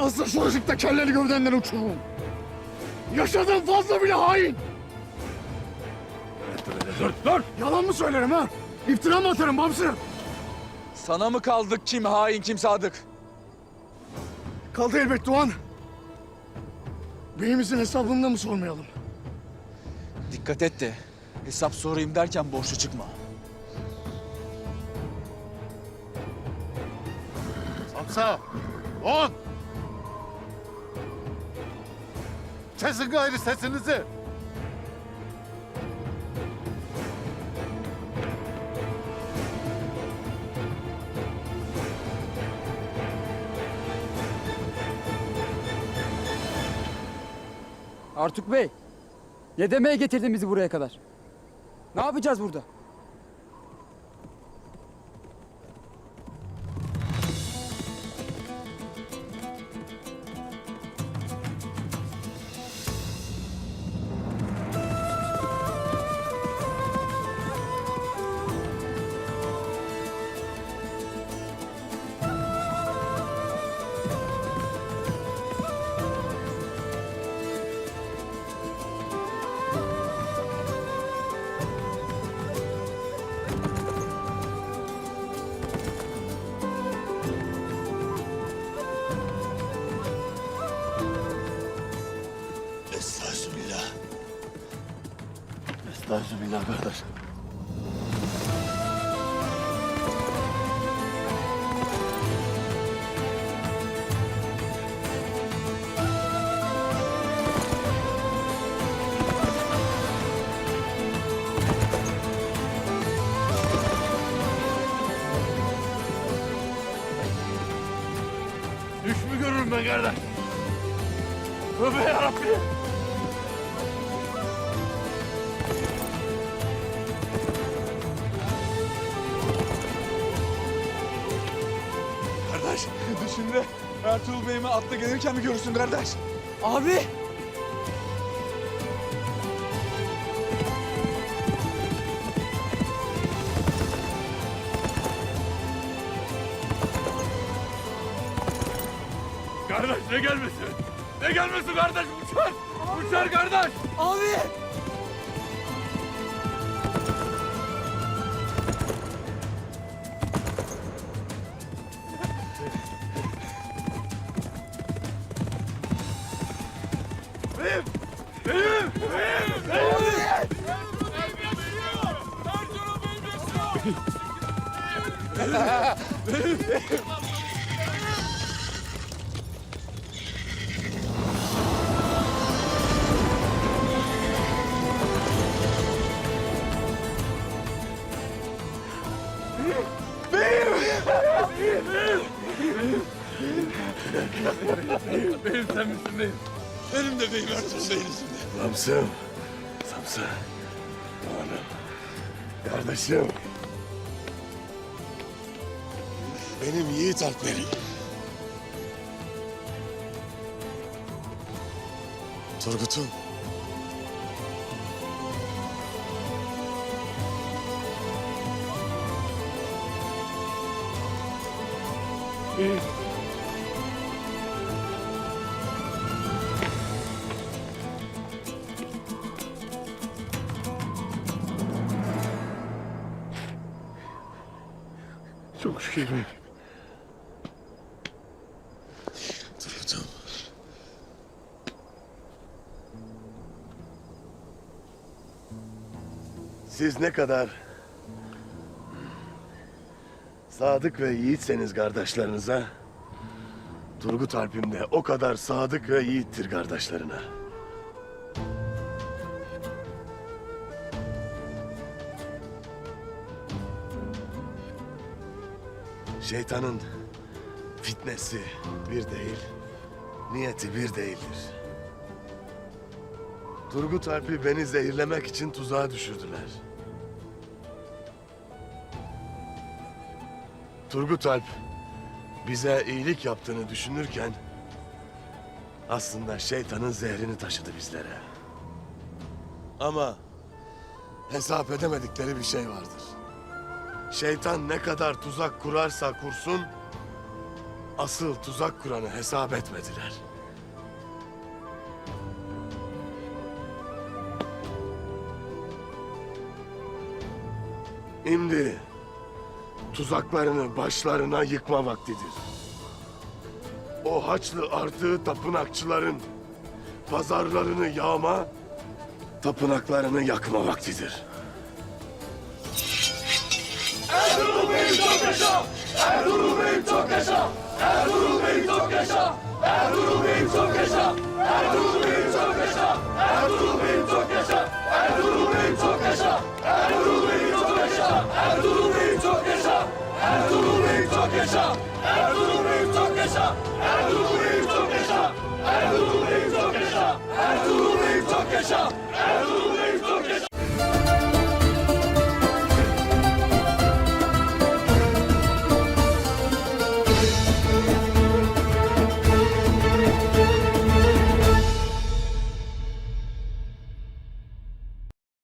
Asıl şuracıkta kelleni gövdenden uçururum. Yaşadığın fazla bile hain. Dur, dur! Yalan mı söylerim ha? İftira mı atarım Bamsı? Sana mı kaldık kim hain kim sadık? Kaldı elbet Doğan. Beyimizin hesabını da mı sormayalım? Dikkat et de hesap sorayım derken borçlu çıkma. Samsa! On! Kesin gayrı sesinizi! Artuk Bey, ne demeye getirdin bizi buraya kadar? Ne yapacağız burada? Estağfirullah kardeş. Düş mü görürüm ben kardeş? Tövbe yarabbim! Kardeş düşünde Ertuğrul Bey'ime atla gelirken mi görürsün kardeş? Abi! Kardeş ne gelmesin? Ne gelmesin kardeş? Uçar! Uçar kardeş! Abi! Beyim! Beyim! Beyim! Beyim! Beyim sen misin beyim? Benim de beyim Ertuğrul Bey'in üstünde. Samsım. Samsım. Doğan'ım. Kardeşim. Benim yiğit Alper'im. Turgut'um. Çok şükür. Siz ne kadar sadık ve yiğitseniz kardeşlerinize, Turgut Alp'im de o kadar sadık ve yiğittir kardeşlerine. Şeytanın fitnesi bir değil, niyeti bir değildir. Turgut Alp'i beni zehirlemek için tuzağa düşürdüler. Turgut Alp bize iyilik yaptığını düşünürken aslında şeytanın zehrini taşıdı bizlere. Ama hesap edemedikleri bir şey vardır. Şeytan ne kadar tuzak kurarsa kursun, asıl tuzak kuranı hesap etmediler. Şimdi tuzaklarını başlarına yıkma vaktidir. O haçlı artığı tapınakçıların pazarlarını yağma, tapınaklarını yakma vaktidir. Erzurum Bey'im çok yaşa! Erzurum Bey'im çok yaşa! Erzurum Bey'im çok yaşa! Erzurum Bey'im çok yaşa! Erzurum Bey'im çok yaşa! Erzurum Bey'im çok yaşa! Erzurum Bey'im çok yaşa! Erzurum Bey'im çok yaşa! Erzurum Bey'im çok yaşa! Erzurum Bey'im çok yaşa! Erzurum Bey'im çok yaşa! Erzurum Bey'im çok yaşa! Erzurum Bey'im çok yaşa! Erzurum Bey'im çok yaşa! Erzurum Bey'im